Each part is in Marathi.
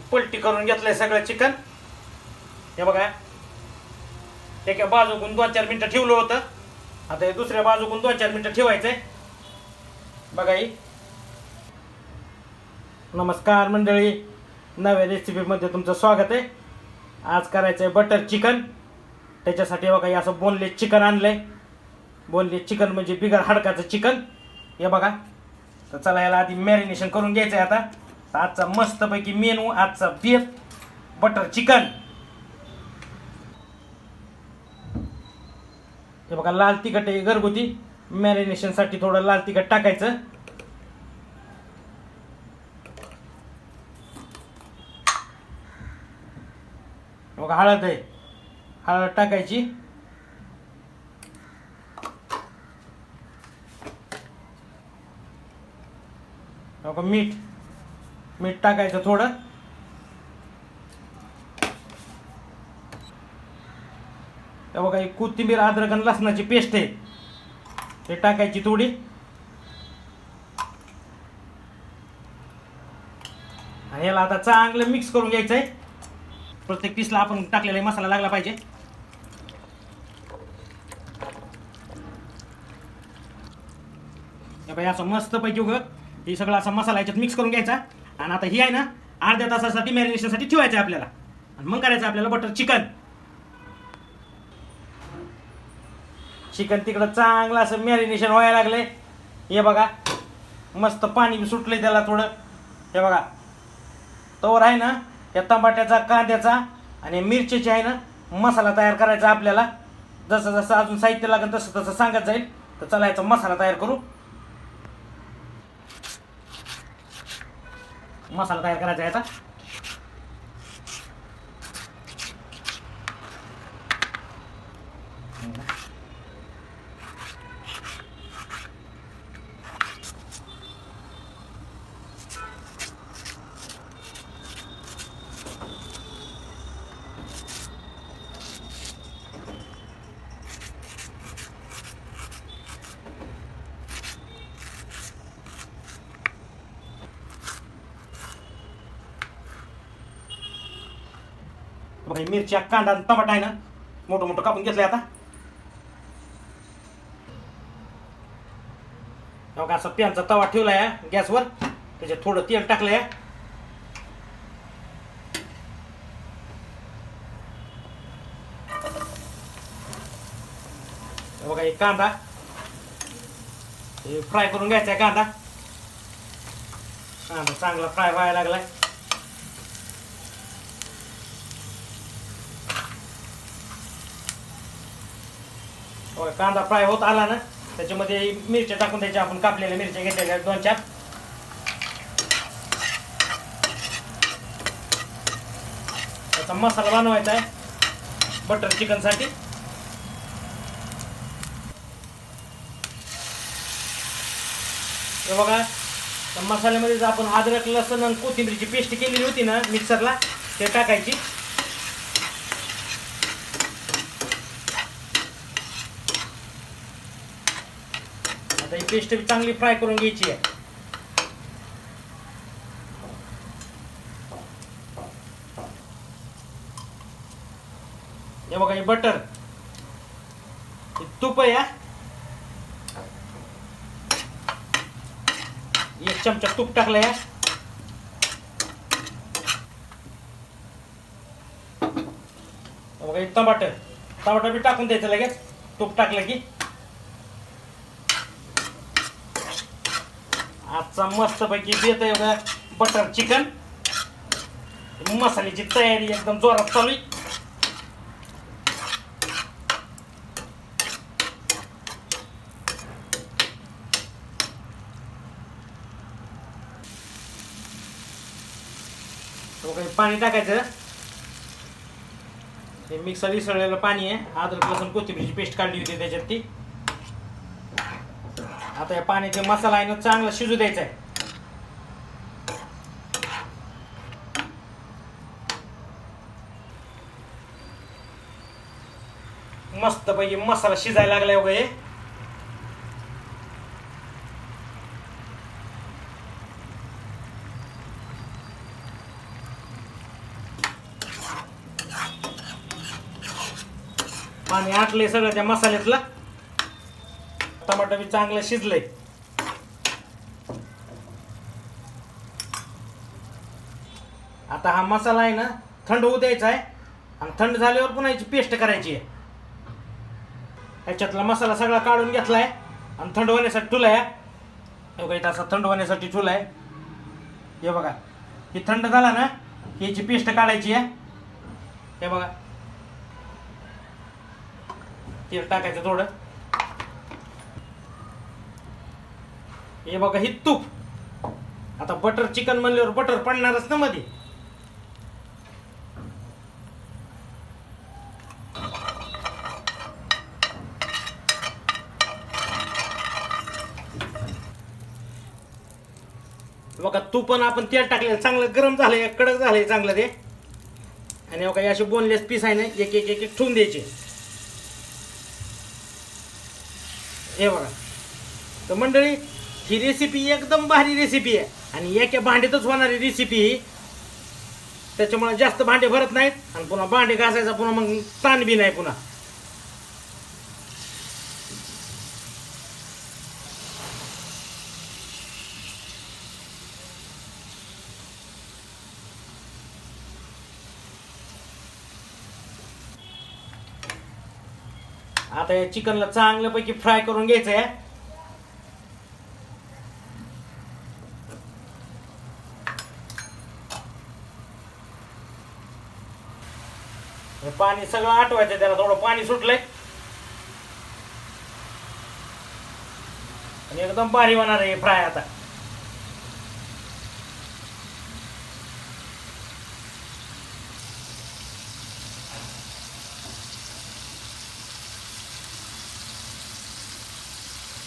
पलटी करून घेतलंय सगळं चिकन. हे बघा. एका बाजूकून दोन चार मिनटं ठेवलं होतं. आता हे दुसऱ्या बाजूकून दोन चार मिनटं ठेवायचंय. बघा ही. नमस्कार मंडळी. नव्या रेसिपीमध्ये तुमचं स्वागत आहे. आज करायचं आहे बटर चिकन त्याच्यासाठी बघा हे असं बोनलेस चिकन आणलंय. बोनलेस चिकन म्हणजे बिगर हाडकाचं चिकन हे बघा. तर चला याला आधी मॅरिनेशन करून घ्यायचं आहे आता. तर आजचा मस्तपैकी मेनू आजचा बेत बटर चिकन हे बघा लाल तिखट आहे घरगुती. मॅरिनेशनसाठी थोडं लाल तिखट टाकायचं. बघा हळद आहे. हळद टाकायची. मीठ. मीठ टाकायचं थोडं. हे बघा ही कोथिंबीर अद्रक आणि लसणाची पेस्ट आहे. ते टाकायची थोडी. आणि याला आता चांगलं मिक्स करून घ्यायचं आहे प्रत्येक पीसला आपण टाकलेला मसाला लागला पाहिजे. असं मस्त पैकी उगं हे सगळं असा मसाला याच्यात मिक्स करून घ्यायचा. आणि आता ही आहे ना अर्ध्या तासासाठी मॅरिनेशनसाठी ठेवायचं आहे आपल्याला. आणि मग करायचं आपल्याला बटर चिकन चिकन तिकडं चांगलं असं मॅरिनेशन व्हायला लागले हे बघा मस्त पाणी बी सुटलंय त्याला थोडं. हे बघा तोवर आहे ना या टमाट्याचा कांद्याचा आणि मिरचीची आहे ना मसाला तयार करायचा आपल्याला. जसं जसं अजून साहित्य लागेल तसं तसं सांगत जाईल. तर चला याचा मसाला तयार करू. मसाला तयार करायचा आहे आता बघा ही मिरच्या कांदा आणि टमाटा आहे ना मोठं मोठं कापून घेतलंय आता. बघा असं पॅनचा तवा ठेवलाय गॅसवर. त्याच्यात थोडं तेल टाकलंय. बघा एक कांदा. हे फ्राय करून घ्यायचा आहे कांदा. कांदा चांगला फ्राय व्हायला लागलाय. होय कांदा फ्राय होत आला ना त्याच्यामध्ये मिरच्या टाकून द्यायच्या आपण कापलेल्या मिरच्या घेतलेल्या दोन चार. त्याचा मसाला बनवायचा आहे बटर चिकनसाठी हे बघा तर मसाल्यामध्ये जर आपण अद्रक लसण आणि कोथिंबीरची पेस्ट केलेली होती ना मिक्सरला ते टाकायची. पेस्ट बी चांगली बघा, हे बटर हे तूप आहे एक चमचा तूप टाकलं या टमाटर. टमाटर बी टाकून द्यायचं लगेच. की. आजचा मस्तपैकी देतंय बघा बटर चिकन मसाल्याची तयारी एकदम जोरात चालू आहे. तर पाणी टाकायचं. हे मिक्सर विसळलेलं पाणी आहे. आदर लसूण कोथिंबीरची पेस्ट काढली होती त्याच्यात ती. आता या पाण्याचे मसाला आहे ना चांगला शिजू द्यायचा आहे मस्त पैकी मसाला शिजायला लागलाय वगैरे पाणी आटले सगळं त्या मसाल्यातलं. टमाटर बी चांगलं शिजलंय. आता हा मसाला आहे ना थंड होऊ द्यायचा आहे. आणि थंड झाल्यावर पुन्हा याची पेस्ट करायची आहे. ह्याच्यातला मसाला सगळा काढून घेतलाय आणि थंड होण्यासाठी ठुलाय. हे बघा इथं असा थंड होण्यासाठी ठुलाय. हे बघा हे थंड झाला ना याची पेस्ट काढायची आहे. हे बघा. तेल टाकायचं थोडं. हे बघा ही तूप. आता बटर चिकन म्हणल्यावर बटर पडणारच ना मध्ये बघा तू पण आपण तेल टाकलेलं चांगलं गरम झालंय कडक झालंय चांगलं ते. आणि बघा असे बोनलेस पीस आहे ना एक एक एक एक ठेवून द्यायचे. हे बघा. तर मंडळी ही रेसिपी एकदम भारी रेसिपी आहे. आणि एका भांड्यातच होणारी रेसिपी ही त्याच्यामुळे जास्त भांडे भरत नाहीत. आणि पुन्हा भांडे घासायचा पुन्हा मग ताण बी नाही पुन्हा. आता या चिकनला चांगल्यापैकी फ्राय करून घ्यायचं आहे हे पाणी सगळं आटवायचं त्याला थोडं पाणी सुटलंय. आणि एकदम भारी होणार आहे फ्राय आता.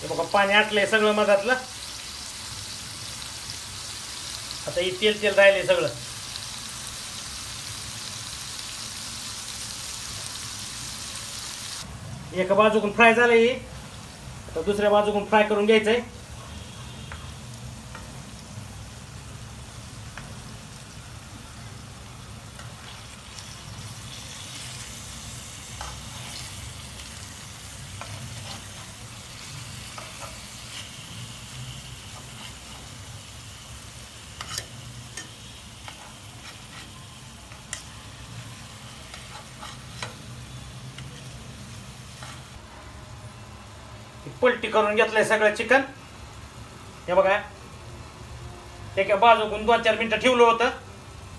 हे बघा पाणी आटलंय सगळं मधातलं. आता हे तेल तेल राहिले सगळं. एका बाजूकून फ्राय झालं ही तर दुसऱ्या बाजूकून फ्राय करून घ्यायचं आहे पलटी करून घेतलंय सगळं चिकन. हे बघा. एका बाजूकून दोन चार मिनिटं ठेवलं होतं.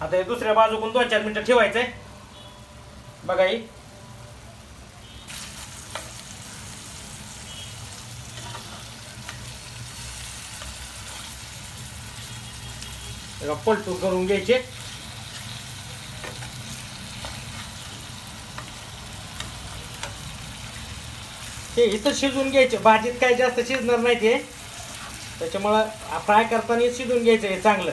आता हे दुसऱ्या बाजूकून दोन चार मिनिटं ठेवायचंय. बघा ही. पलटू करून घ्यायचे. हे इथं शिजवून घ्यायचे. भाजीत काय जास्त शिजणार नाही ते. त्याच्यामुळं फ्राय करताना शिजून घ्यायचं हे चांगलं.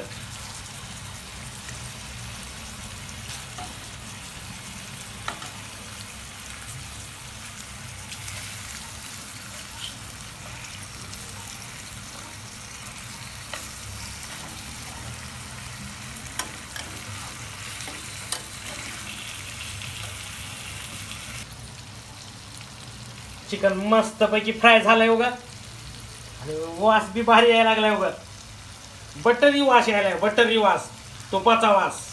चिकन मस्तपैकी फ्राय झालंय उगा. आणि वास बी भारी यायला लागलाय उगा. बटरी वास यायलाय बटरी वास तुपाचा वास.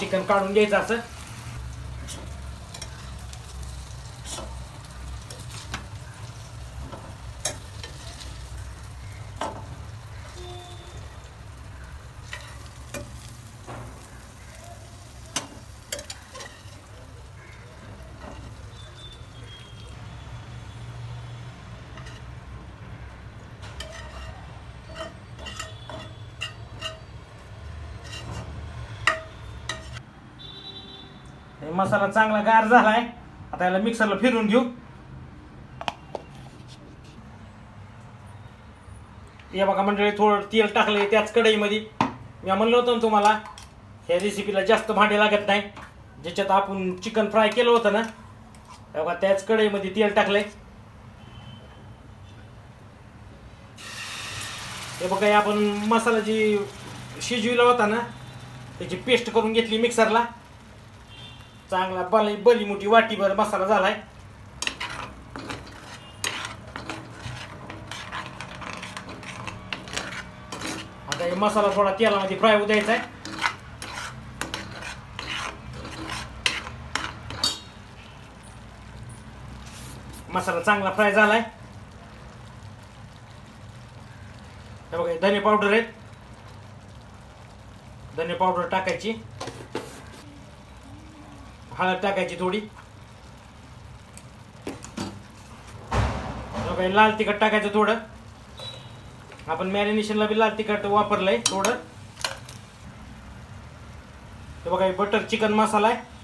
चिकन काढून घ्यायचं असं. हे मसाला चांगला गार झालाय. आता याला मिक्सरला फिरून घेऊ. या बघा मंडळी थोडं तेल टाकलंय त्याच कढईमध्ये. मी म्हणलं होतं ना तुम्हाला ह्या रेसिपीला जास्त भांडे लागत नाही. ज्याच्यात आपण चिकन फ्राय केलं होतं ना हे बघा त्याच कढईमध्ये तेल टाकलंय. हे बघा आपण मसाला जी शिजविला होता ना त्याची पेस्ट करून घेतली मिक्सरला चांगला बली बली मोठी वाटीभर मसाला झालाय. आता हे मसाला थोडा तेलामध्ये फ्राय होऊ द्यायचा आहे मसाला चांगला फ्राय झालाय. हे बघा धने पावडर आहेत. धने पावडर टाकायची. हळद टाकायची थोडी. बघा लाल तिखट टाकायचं थोडं. आपण मॅरिनेशनला बी लाल तिखट वापरलंय थोडं. ते बघा बटर चिकन मसाला आहे.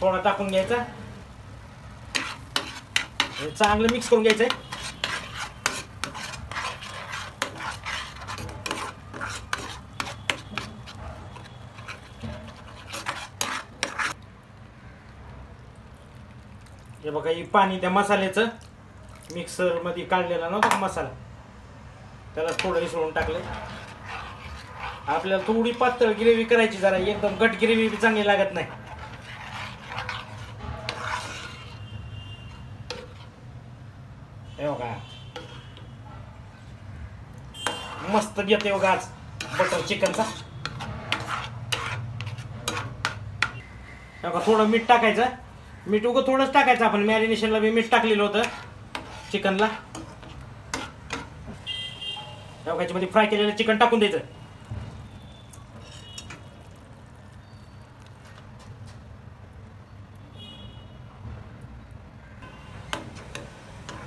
थोडा टाकून घ्यायचा. चांगलं मिक्स करून घ्यायचं आहे हे बघा ही पाणी त्या मसाल्याचं मिक्सरमध्ये काढलेला नव्हता का मसाला? त्याला थोडं मिसळून टाकलं. आपल्याला थोडी पातळ ग्रेव्ही करायची जरा एकदम गट ग्रेव्ही बी चांगली लागत नाही. हे मस्त येते बघा आज बटर चिकनचा थोडं मीठ टाकायचं. मीठ उगं थोडंच टाकायचं आपण. मॅरिनेशनला मी मीठ टाकलेलं होतं. चिकनला हे फ्राय केलेलं चिकन टाकून द्यायचं.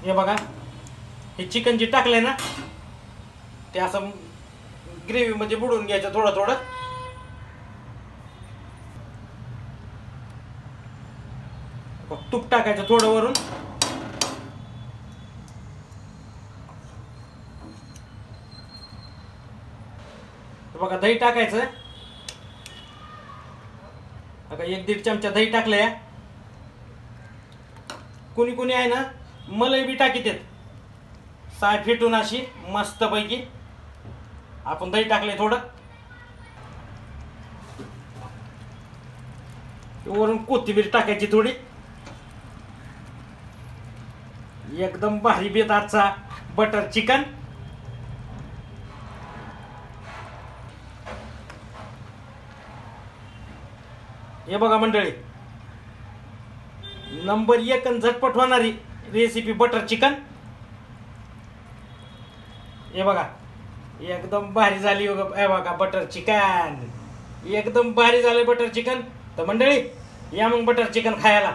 हे बघा. हे चिकन जे टाकलंय ना ते असं ग्रेव्ही मध्ये बुडवून घ्यायचं थोडं थोडं. तूप टाकायचं थोडं वरून. बघा दही टाकायचं. बघा एक दीड चमचा दही टाकलंय. कुणी कुणी आहे ना मलाई बी टाकी देत साय फिटून अशी मस्तपैकी. आपण दही टाकलंय थोडं. वरून कोथिंबीर टाकायची थोडी. एकदम भारी बेत आजचा बटर चिकन हे बघा मंडळी. नंबर एक झटपट होणारी रेसिपी बटर चिकन हे बघा. एकदम भारी झाली हो बघा हे बघा बटर चिकन एकदम भारी झालं बटर चिकन तर मंडळी या मग बटर चिकन खायला.